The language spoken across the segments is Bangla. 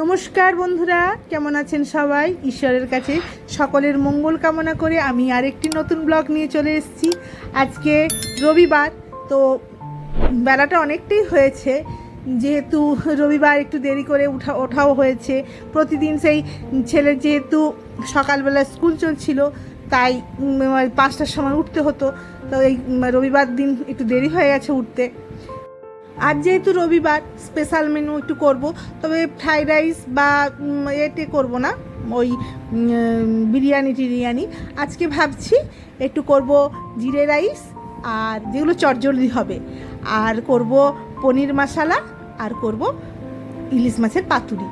নমস্কার বন্ধুরা, কেমন আছেন সবাই? ঈশ্বরের কাছে সকলের মঙ্গল কামনা করে আমি আরেকটি নতুন ব্লগ নিয়ে চলে এসেছি। আজকে রবিবার, তো বেলাটা অনেকটাই হয়েছে। যেহেতু রবিবার একটু দেরি করে উঠা ওঠাও হয়েছে, প্রতিদিন সেই ছেলের যেহেতু সকালবেলা স্কুল চলছিল, তাই পাঁচটার সময় উঠতে হতো। তো এই রবিবার দিন একটু দেরি হয়ে গেছে উঠতে। আজ যেহেতু রবিবার স্পেশাল মেনু একটু করব, তবে ফ্রাইড রাইস বা এতে করব না, ওই বিরিয়ানি টিরিয়ানি। আজকে ভাবছি একটু করব জিরে রাইস আর যেগুলো চটজলদি হবে, আর করব পনির মশালা আর করব ইলিশ মাছের পাতুরি।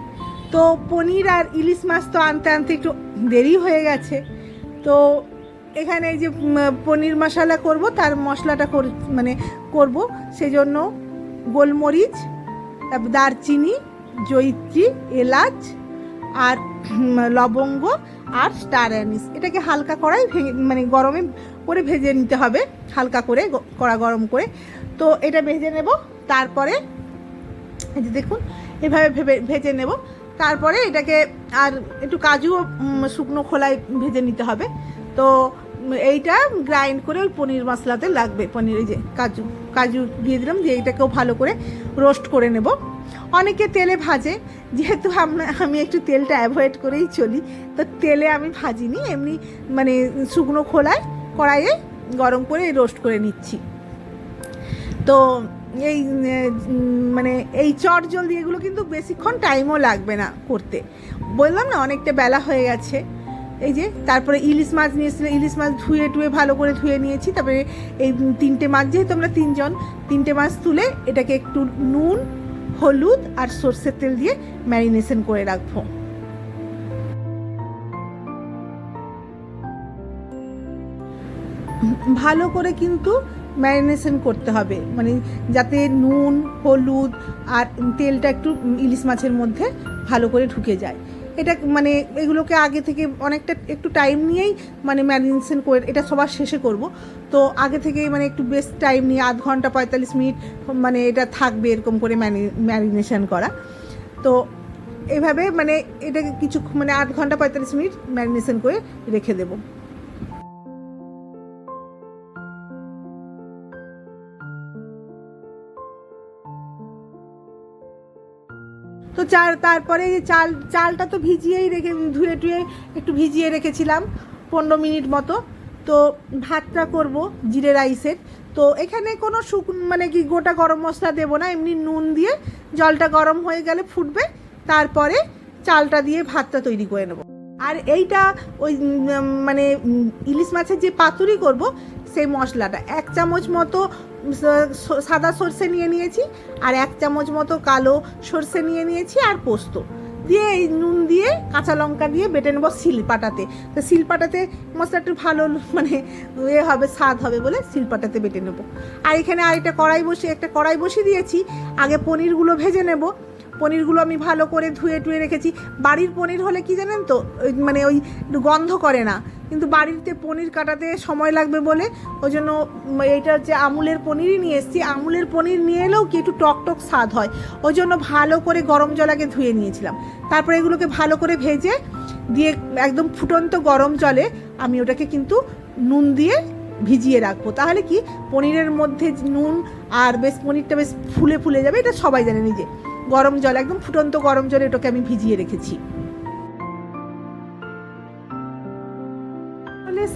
তো পনির আর ইলিশ মাছ তো আনতে আনতে একটু দেরি হয়ে গেছে। তো এখানে এই যে পনির মশলা করব, তার মশলাটা মানে করব, সেজন্য গোলমরিচ, দারচিনি, জয়িত্রী, এলাচ আর লবঙ্গ আর স্টার অ্যানিস। এটাকে হালকা কড়াই ভেঙে মানে গরমে করে ভেজে নিতে হবে, হালকা করে কড়া গরম করে। তো এটা ভেজে নেব, তারপরে এই যে দেখুন, এভাবে ভেবে, ভেজে নেব। তারপরে এটাকে আর একটু কাজুও শুকনো খোলায় ভেজে নিতে হবে। তো এইটা গ্রাইন্ড করে ওই পনির মশলাতে লাগবে, পনির যে কাজু কাজু দিয়ে দিলাম, দিয়ে এইটাকেও ভালো করে রোস্ট করে নেব। অনেকে তেলে ভাজে, যেহেতু আমরা আমি একটু তেলটা অ্যাভয়েড করেই চলি, তো তেলে আমি ভাজিনি, এমনি মানে শুকনো খোলায় কড়াইয়ে গরম করে রোস্ট করে নিচ্ছি। তো এই মানে এই চট জলদি এগুলো কিন্তু বেশিক্ষণ টাইমও লাগবে না করতে। বললাম না, অনেকটা বেলা হয়ে গেছে। এই যে, তারপরে ইলিশ মাছ নিয়েছিল ইলিশ মাছ ধুয়ে টুয়ে ভালো করে ধুয়ে নিয়েছি, তারপরে এই তিনটে মাছ, যেহেতু আমরা তিনজন, তিনটে মাছ তুলে এটাকে একটু নুন, হলুদ আর সর্ষের তেল দিয়ে ম্যারিনেশন করে রাখব। ভালো করে কিন্তু ম্যারিনেশন করতে হবে মানে যাতে নুন, হলুদ আর তেলটা একটু ইলিশ মাছের মধ্যে ভালো করে ঢুকে যায়। এটা মানে এগুলোকে আগে থেকে অনেকটা একটু টাইম নিয়েই মানে ম্যারিনেশন করে, এটা সবার শেষে করব। তো আগে থেকে মানে একটু বেস্ট টাইম নিয়ে আধ ঘণ্টা পঁয়তাল্লিশ মিনিট মানে এটা থাকবে এরকম করে ম্যারিনেশন করা। তো এভাবে মানে এটাকে কিছু মানে আধ ঘণ্টা পঁয়তাল্লিশ মিনিট ম্যারিনেশন করে রেখে দেবো। তো চাল, তারপরে চাল, চালটা তো ভিজিয়েই রেখে, ধুয়ে টুয়ে একটু ভিজিয়ে রেখেছিলাম, পনেরো মিনিট মতো। তো ভাতটা করব, জিরে রাইসের। তো এখানে কোনো শুক মানে কি গোটা গরম মশলা দেবো না, এমনি নুন দিয়ে জলটা গরম হয়ে গেলে ফুটবে, তারপরে চালটা দিয়ে ভাতটা তৈরি করে নেব। আর এইটা ওই মানে ইলিশ মাছের যে পাতুরি করব, সেই মশলাটা। এক চামচ মতো সাদা সর্ষে নিয়ে নিয়েছি, আর এক চামচ মতো কালো সর্ষে নিয়ে নিয়েছি, আর পোস্ত। দিয়ে এই নুন দিয়ে, কাঁচা লঙ্কা দিয়ে বেটে নেব শিলপাটাতে। তো শিলপাটাতে মশলা একটু ভালো মানে এ হবে, স্বাদ হবে বলে শিলপাটাতে বেটে নেব। আর এখানে আরেকটা কড়াই বসিয়ে, একটা কড়াই বসিয়ে দিয়েছি। আগে পনিরগুলো ভেজে নেব। পনিরগুলো আমি ভালো করে ধুয়ে টুয়ে রেখেছি। বাড়ির পনির হলে কি জানেন তো মানে ওই গন্ধ করে না। কিন্তু বাড়িতে পনির কাটাতে সময় লাগবে বলে, ওই জন্য এইটা হচ্ছে আমুলের পনিরই নিয়ে এসেছি। আমুলের পনির নিয়ে এলেও কি একটু টক টক স্বাদ হয়। ওই জন্য ভালো করে গরম জল আগে ধুয়ে নিয়েছিলাম। তারপরে এগুলোকে ভালো করে ভেজে দিয়ে একদম ফুটন্ত গরম জলে আমি ওটাকে কিন্তু নুন দিয়ে ভিজিয়ে রাখব। তাহলে কি পনিরের মধ্যে নুন আর বেশ পনিরটা বেশ ফুলে ফুলে যাবে, এটা সবাই জানে নিজে। গরম জল, একদম ফুটন্ত গরম জলে এটাকে আমি ভিজিয়ে রেখেছি।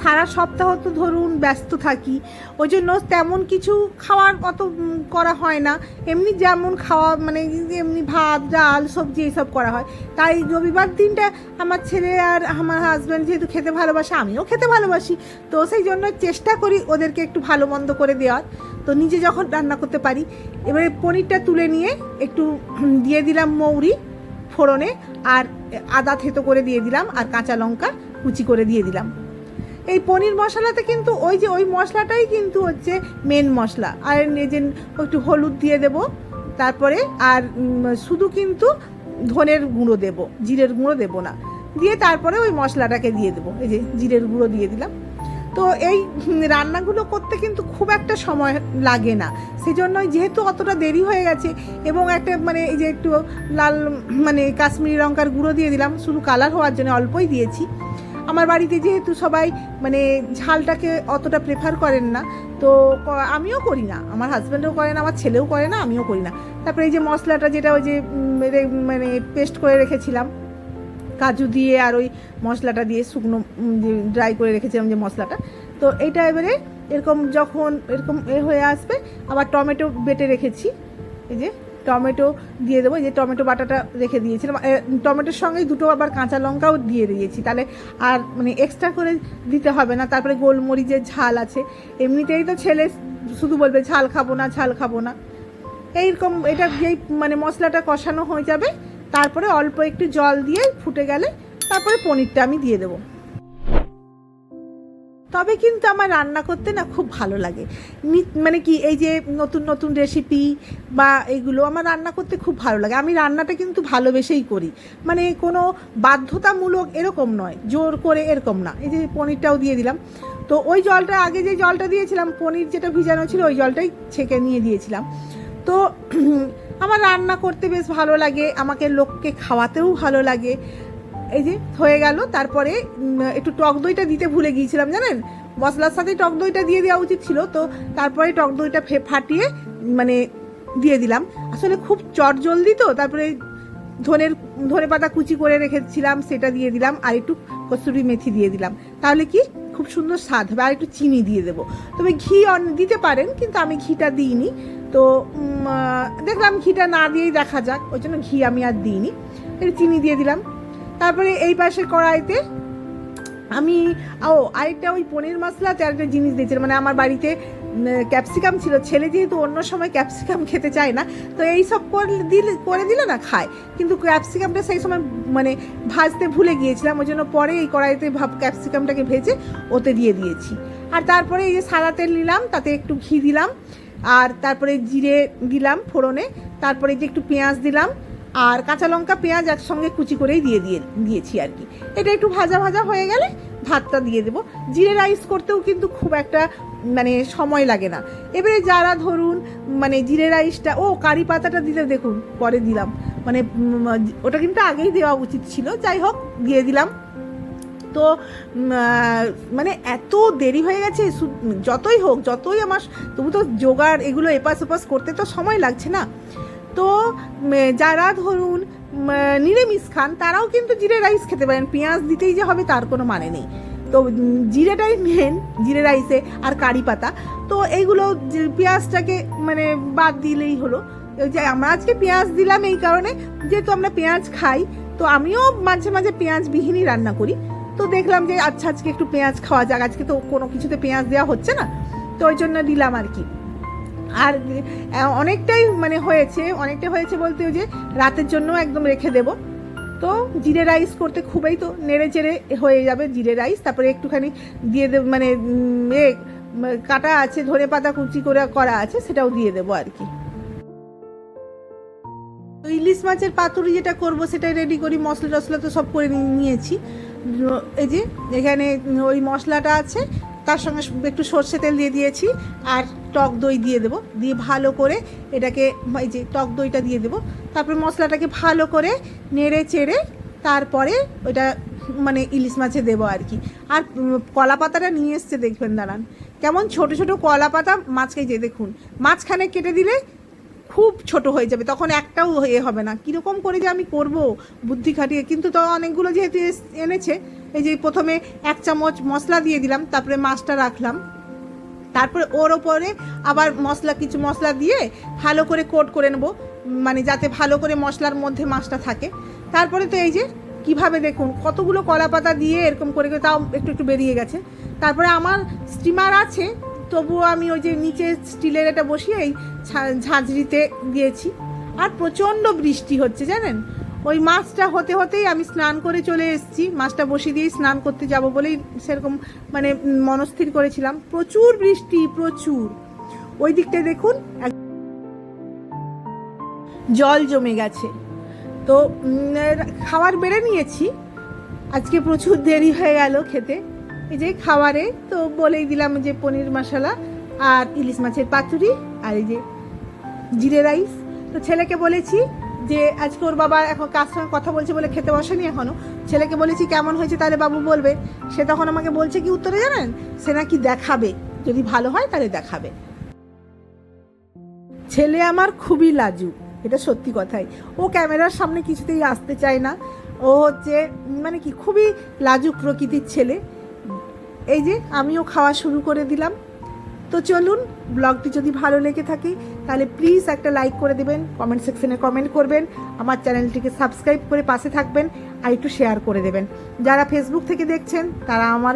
সারা সপ্তাহ তো ধরুন ব্যস্ত থাকি ওই জন্য তেমন কিছু খাওয়ার অত করা হয় না। এমনি যেমন খাওয়া মানে এমনি ভাত, ডাল, সবজি এইসব করা হয়। তাই রবিবার দিনটা আমার ছেলে আর আমার হাজব্যান্ড যেহেতু খেতে ভালোবাসে, আমিও খেতে ভালোবাসি। তো সেই জন্য চেষ্টা করি ওদেরকে একটু ভালো মন্দ করে দেওয়ার। তো নিজে যখন রান্না করতে পারি, এবারে পনিরটা তুলে নিয়ে একটু দিয়ে দিলাম মৌরি ফোড়নে আর আদা থেতো করে দিয়ে দিলাম আর কাঁচা লঙ্কা কুচি করে দিয়ে দিলাম। এই পনির মশলাতে কিন্তু ওই যে ওই মশলাটাই কিন্তু হচ্ছে মেন মশলা। আর এই যে একটু হলুদ দিয়ে দেব, তারপরে আর শুধু কিন্তু ধনের গুঁড়ো দেব, জিরের গুঁড়ো দেব না। দিয়ে তারপরে ওই মশলাটাকে দিয়ে দেবো, এই যে জিরের গুঁড়ো দিয়ে দিলাম। তো এই রান্নাগুলো করতে কিন্তু খুব একটা সময় লাগে না। সেজন্যই যেহেতু অতটা দেরি হয়ে গেছে এবং একটা মানে এই যে একটু লাল মানে কাশ্মীরি লঙ্কার গুঁড়ো দিয়ে দিলাম, শুধু কালার হওয়ার জন্য অল্পই দিয়েছি। আমার বাড়িতে যেহেতু সবাই মানে ঝালটাকে অতটা প্রেফার করেন না, তো আমিও করি না। আমার হাজব্যান্ডও করে না, আমার ছেলেও করে না, আমিও করি না। তারপরে এই যে মশলাটা যেটা ওই যে মানে পেস্ট করে রেখেছিলাম কাজু দিয়ে আর ওই মশলাটা দিয়ে শুকনো ড্রাই করে রেখেছিলাম যে মশলাটা। তো এইটা এবারে এরকম যখন এরকম এ হয়ে আসবে, আবার টমেটো বেটে রেখেছি। এই যে টমেটো দিয়ে দেবো, এই যে টমেটো বাটাটা রেখে দিয়েছিলাম। টমেটোর সঙ্গে দুটো আবার কাঁচা লঙ্কাও দিয়ে দিয়েছি। তাহলে আর মানে এক্সট্রা করে দিতে হবে না। তারপরে গোলমরিচের ঝাল আছে। এমনিতেই তো ছেলে শুধু বলবে, ঝাল খাব না, ঝাল খাব না। এইরকম এটা যেই মানে মশলাটা কষানো হয়ে যাবে। তারপরে অল্প একটু জল দিয়ে ফুটে গেলে তারপরে পনিরটা আমি দিয়ে দেবো। তবে কিন্তু আমার রান্না করতে না খুব ভালো লাগে। মানে কি, এই যে নতুন নতুন রেসিপি বা এগুলো আমার রান্না করতে খুব ভালো লাগে। আমি রান্নাটা কিন্তু ভালোবেসেই করি। মানে কোনো বাধ্যতামূলক এরকম নয়, জোর করে এরকম না। এই যে পনিরটাও দিয়ে দিলাম। তো ওই জলটা, আগে যে জলটা দিয়েছিলাম, পনির যেটা ভিজানো ছিল, ওই জলটাই ছেঁকে নিয়ে দিয়েছিলাম। তো আমার রান্না করতে বেশ ভালো লাগে, আমাকে লোককে খাওয়াতেও ভালো লাগে। এই যে, হয়ে গেল। তারপরে একটু টক দইটা দিতে ভুলে গিয়েছিলাম, জানেন? মশলার সাথে টক দইটা দিয়ে দেওয়া উচিত ছিল, তো তারপরে টক দইটা ফে- ফাটিয়ে মানে দিয়ে দিলাম। আসলে খুব চট জলদি তো, তারপরে ধনের, ধনে পাতা কুচি করে রেখেছিলাম, সেটা দিয়ে দিলাম, আর একটু কসুরি মেথি দিয়ে দিলাম। তাহলে কি? খুব সুন্দর স্বাদ হবে, আর একটু চিনি দিয়ে দেবো। তবে ঘি দিতে পারেন, কিন্তু আমি ঘিটা দিইনি। তো দেখলাম ঘিটা না দিয়েই দেখা যাক, ওই জন্য ঘি আমি আর দিইনি। চিনি দিয়ে দিলাম। তারপরে এই পাশে কড়াইতে আমি, ও, আরেকটা ওই পনির মশলাতে আরেকটা জিনিস দিয়েছিলাম। মানে আমার বাড়িতে ক্যাপসিকাম ছিল। ছেলে যেহেতু অন্য সময় ক্যাপসিকাম খেতে চায় না, তো এই সব দিলে, করে দিলে না খায়। কিন্তু ক্যাপসিকামটা সেই সময় মানে ভাজতে ভুলে গিয়েছিলাম। ওই জন্য পরে এই কড়াইতে ভাব, ক্যাপসিকামটাকে ভেজে ওতে দিয়ে দিয়েছি। আর তারপরে এই যে সাদা তেল নিলাম, তাতে একটু ঘি দিলাম। আর তারপরে জিরে দিলাম ফোড়নে, তারপরে যে একটু পেঁয়াজ দিলাম আর কাঁচা লঙ্কা, পেঁয়াজ একসঙ্গে কুচি করেই দিয়ে দিয়ে, দিয়েছি আর কি। এটা একটু ভাজা ভাজা হয়ে গেলে ভাতটা দিয়ে দেবো। জিরে রাইস করতেও কিন্তু খুব একটা মানে সময় লাগে না। এবারে যারা ধরুন মানে জিরে রাইসটা, ও, কারি পাতাটা দিতে দেখুন, পরে দিলাম। মানে ওটা কিন্তু আগেই দেওয়া উচিত ছিল। যাই হোক, দিয়ে দিলাম। তো মানে এত দেরি হয়ে গেছে যতই হোক, যতই আমার, তবু তো জোগাড় এগুলো এপাশ ওপাশ করতে তো সময় লাগছে না। তো যারা ধরুন নিরামিষ খান, তারাও কিন্তু জিরে রাইস খেতে পারেন। পেঁয়াজ দিতেই যে হবে, তার কোনো মানে নেই। তো জিরেটাই মেন জিরে রাইসে আর কারি পাতা। তো, এইগুলো পেঁয়াজটাকে মানে বাদ দিলেই হলো। যে, আমরা আজকে পেঁয়াজ দিলাম এই কারণে, যেহেতু আমরা পেঁয়াজ খাই, তো আমিও মাঝে মাঝে পেঁয়াজ বিহীনই রান্না করি। তো দেখলাম যে আচ্ছা আজকে একটু পেঁয়াজ খাওয়া যাক। আজকে তো কোনো কিছুতে পেঁয়াজ দেওয়া হচ্ছে না। তো ওই জন্য দিলাম আর কি। আর অনেকটাই মানে হয়েছে অনেকটা হয়েছে বলতে যে রাতের জন্য একদম রেখে দেব। তো জিরে রাইস করতে খুবই তো নেড়ে চেড়ে হয়ে যাবে জিরে রাইস। তারপরে একটুখানি দিয়ে দেব মানে এ, কাটা আছে ধনে পাতা কুচি করে করা আছে, সেটাও দিয়ে দেবো আর কি। তো ইলিশ মাছের পাতুরি যেটা করব সেটা রেডি করি, মশলা টশলা তো সব করে নিয়েছি। এই যে, এখানে ওই মশলাটা আছে, তার সঙ্গে একটু সর্ষে তেল দিয়ে দিয়েছি, আর টক দই দিয়ে দেবো। দিয়ে ভালো করে এটাকে, এই যে টক দইটা দিয়ে দেবো। তারপরে মশলাটাকে ভালো করে নেড়ে চেড়ে তারপরে ওইটা মানে ইলিশ মাছে দেবো আর কি। আর কলা পাতাটা নিয়ে এসছে, দেখবেন দাঁড়ান। কেমন ছোট ছোট কলা পাতা মাছকে যে দেখুন মাছখানে কেটে দিলে খুব ছোট হয়ে যাবে, তখন একটাও এ হবে না। কীরকম করে যে আমি করব বুদ্ধি খাটিয়ে, কিন্তু তো অনেকগুলো যেহেতু এনেছে, এই যে প্রথমে এক চামচ মশলা দিয়ে দিলাম, তারপরে মাছটা রাখলাম। তারপরে ওর ওপরে আবার মশলা, কিছু মশলা দিয়ে ভালো করে কোট করে নেব মানে যাতে ভালো করে মশলার মধ্যে মাছটা থাকে। তারপরে তো এই যে কীভাবে দেখুন, কতগুলো কলা পাতা দিয়ে এরকম করে করে, তাও একটু একটু বেরিয়ে গেছে। তারপরে আমার স্টিমার আছে তবুও আমি ওই যে নিচে স্টিলের এটা বসিয়ে এই ঝাঁঝরিতে দিয়েছি। আর প্রচণ্ড বৃষ্টি হচ্ছে, জানেন? ওই মাছটা হতে হতেই আমি স্নান করে চলে এসেছি। মাছটা বসিয়ে দিয়েই স্নান করতে যাব বলেই সেরকম মানে মনস্থির করেছিলাম। প্রচুর বৃষ্টি, প্রচুর। ওই দিকটায় দেখুন জল জমে গেছে। তো খাবার বেড়ে নিয়েছি। আজকে প্রচুর দেরি হয়ে গেল খেতে। এই যে খাবারে, তো বলেই দিলাম যে পনির মশলা আর ইলিশ মাছের পাতুরি আর এই যে জিরে রাইস। তো ছেলেকে বলেছি যে, আজকে ওর বাবা এখন কার সঙ্গে কথা বলছে বলে খেতে বসেনি এখনও। ছেলেকে বলেছি, কেমন হয়েছে? তাহলে বাবু বলবে, সে তখন আমাকে বলছে কি উত্তরে জানেন? সে নাকি দেখাবে। যদি ভালো হয় তাহলে দেখাবে। ছেলে আমার খুবই লাজুক, এটা সত্যি কথাই। ও ক্যামেরার সামনে কিছুতেই আসতে চায় না। ও হচ্ছে মানে কি, খুবই লাজুক প্রকৃতির ছেলে। এই যে, আমিও খাওয়া শুরু করে দিলাম। তো চলুন, ব্লগটি যদি ভালো লেগে থাকে, তাহলে প্লিজ একটা লাইক করে দেবেন কমেন্ট সেকশনে কমেন্ট করবেন, আমার চ্যানেলটিকে সাবস্ক্রাইব করে পাশে থাকবেন, আর একটু শেয়ার করে দেবেন। যারা ফেসবুক থেকে দেখছেন, তারা আমার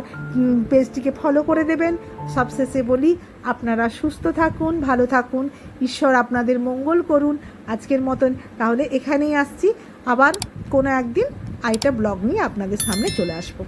পেজটিকে ফলো করে দেবেন। সবশেষে বলি, আপনারা সুস্থ থাকুন, ভালো থাকুন, ঈশ্বর আপনাদের মঙ্গল করুন। আজকের মতন তাহলে এখানেই আসছি। আবার কোনো একদিন আইটা ব্লগ নিয়ে আপনাদের সামনে চলে আসব।